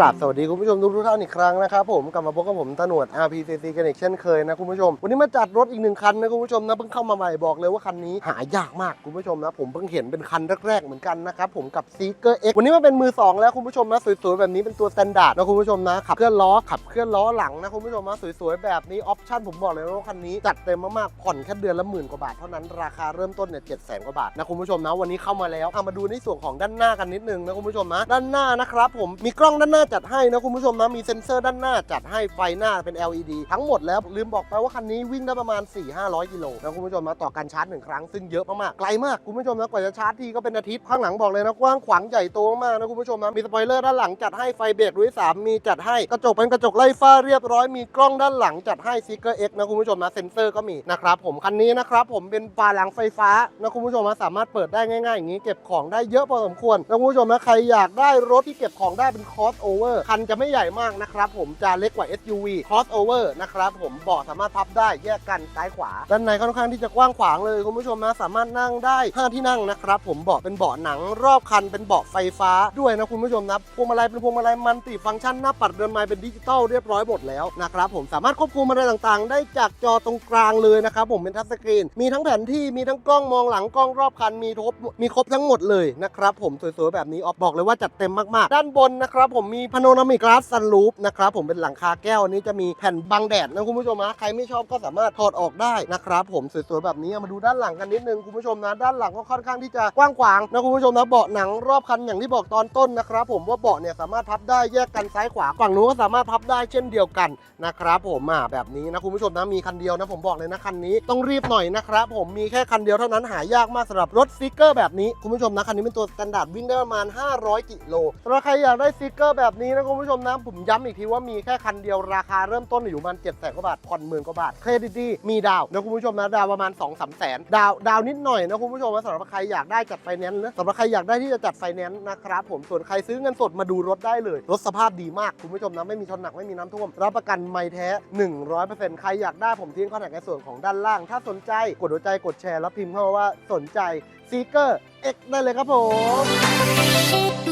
กราบสวัสดีคุณผู้ชมทุกทุกท่านอีกครั้งนะครับผมกลับมาพบกับผมตานวด RPCC กันอีกเช่นเคยนะคุณผู้ชม วันนี้มาจัดรถอีกหนึ่งคันนะคุณผู้ชมนะเพิ่งเข้ามาใหม่บอกเลยว่าคันนี้หายากมากคุณผู้ชมนะผมเพิ่งเห็นเป็นคันแรกๆเหมือนกันนะครับผมกับ Seeker X วันนี้มาเป็นมือสองแล้วคุณผู้ชมนะสวยๆแบบนี้เป็นตัว s t ต n d า r d นะคุณผู้ชมนะขับเคลื่อนล้อขับเคลื่อนล้อหลังนะคุณผู้ชมนะสวยๆแบบนี้ออปชั่นผมบอกเลยว่าคันนี้จัดเต็มมากๆผ่อนแค่เดือนละหมื่นกว่าบาทเท่านั้นราคาเริ่มต้นเนี่ยเจ็ดแสนกว่าบาทนะคุณผู้ชมนะวันนี้เข้ามาแล้วเอามาดูในส่วนของด้านหน้ากันนิดนึงนะคุณผู้ชมนะด้านหน้านะครับผมมีกล้องด้านหน้าจัดให้นะคุณผู้ชมนะมีเซ็นเซอร์ด้านหน้าจัดให้ไฟหน้าเป็น LED ทั้งหมดแล้วลืมบอกไปว่าคันนี้วิ่งได้ประมาณ 4-500กิโลนะคุณผู้ชมนะต่อการชาร์จหนึ่งครั้งซึ่งเยอะมากๆไกลมากคุณผู้ชมนะกว่าจะชาร์จทีก็เป็นอาทิตย์ข้างหลังบอกเลยนะกว้างขวางใหญ่โตมากนะคุณผู้ชมนะมีสปอยเลอร์ด้านหลังจัดให้ไฟเบรกด้วยสามมีจัดให้กระจกเป็นกระจกไล่ฟ้าเรียบร้อยมีกล้องด้านหลังจัดให้ซีเกอร์เอ็กนะคุณผู้ชมนะเซ็นเซอร์ก็มีนะครับผมคันนี้นะครับผมเป็นฝาหลังไฟฟ้านะคุณผู้ชมนะสามารถเปิดได้ง่ายๆอย่างนี้เก็บของได้เยอะพอสมควรนะคุณผู้ชมนะใครอยากได้รถที่เก็บของได้เป็น cross over คันจะไม่ใหญ่มากนะครับผมจะเล็กกว่า SUV cross over นะครับผมเบาะสามารถพับได้แยกกันซ้ายขวา ด้านในค่อนข้างที่จะกว้างขวางเลยคุณผู้ชมนะสามารถนั่งได้ 5 ที่นั่งนะครับผมเบาะเป็นเบาะหนังรอบคันเป็นเบาะไฟฟ้าด้วยนะคุณผู้ชมนะพวงมาลัยเป็นพวงมาลัยมันติฟังก์ชันหน้าปัดเรือนไม้เป็นดิจิตอลเรียบร้อยหมดแล้วนะครับผมสามารถควบคุมอะไรต่างๆ ได้จากจอตรงกลางเลยนะครับผมเป็นทัชสกรีนมีทั้งแผนที่มีทั้งกล้องมองหลังกล้องรอบคันมีครบมีครบทั้งหมดเลยนะครับผมสวยๆแบบนี้ออกบอกเลยว่าจัดเต็มมากๆ ด้านบนนะครับผมมีพาโนรามิก glass sunroof นะครับผมเป็นหลังคาแก้วอันนี้จะมีแผ่นบังแดดนะคุณผู้ชมนะใครไม่ชอบก็สามารถถอดออกได้นะครับผมสวยๆแบบนี้มาดูด้านหลังกันนิดนึงคุณผู้ชมนะด้านหลังก็ค่อนข้างที่จะกว้างขวางนะคุณผู้ชมนะเบาะหนังรอบคันอย่างที่บอกตอนต้นนะครับผมว่าเบาะเนี่ยสามารถพับได้แยกกันซ้ายขวาฝั่งนู้นก็สามารถพับได้เช่นเดียวกันนะครับผมอ่าแบบนี้นะคุณผู้ชมนะมีคันเดียวนะผมบอกเลยนะคันนี้ต้องรีบหน่อยนะครับผมมีแค่คันเดียวเท่านั้นหายากมากสำหรับรถสติกเกอร์แบบนี้คุณผู้ชมนะคันนี้เป็นตัวสแตนดาร์ดวิ่งได้ประมาณ 500 กิโลสำหรับใครอยากได้สติกเกอร์แบบนี้นะคุณผู้ชมนะ ผมย้ำอีกทีว่ามีแค่คันเดียวราคาเริ่มต้นอยู่ประมาณ7 0 0 0 0กว่าบาทผ่อนหมื่นกว่าบาท เครดิตดีมีดาวนะคุณผู้ชมนะดาวประมาณ2 3 0 0แสนดาวดาวนิดหน่อยนะคุณผู้ชมนะสำหรับใครอยากได้จัดไฟแนนซ์นะสำหรับใครอยากได้ที่จะจัดไฟแนนซ์นะครับผมส่วนใครซื้อเงินสดมาดูรถได้เลย รถสภาพดีมากคุณผู้ชมนะไม่มีชนหนักไม่มีน้ำท่วม รับประกันไม่แท้ 100%ใครอยากได้ผมทิ้งคอแทคในส่วนของด้านล่าง ถ้าสนใจกดหัวใจกดแชร์แล้วพิมพ์เข้ามาว่าสนใจซีเกอร์ X ได้เลยครับผม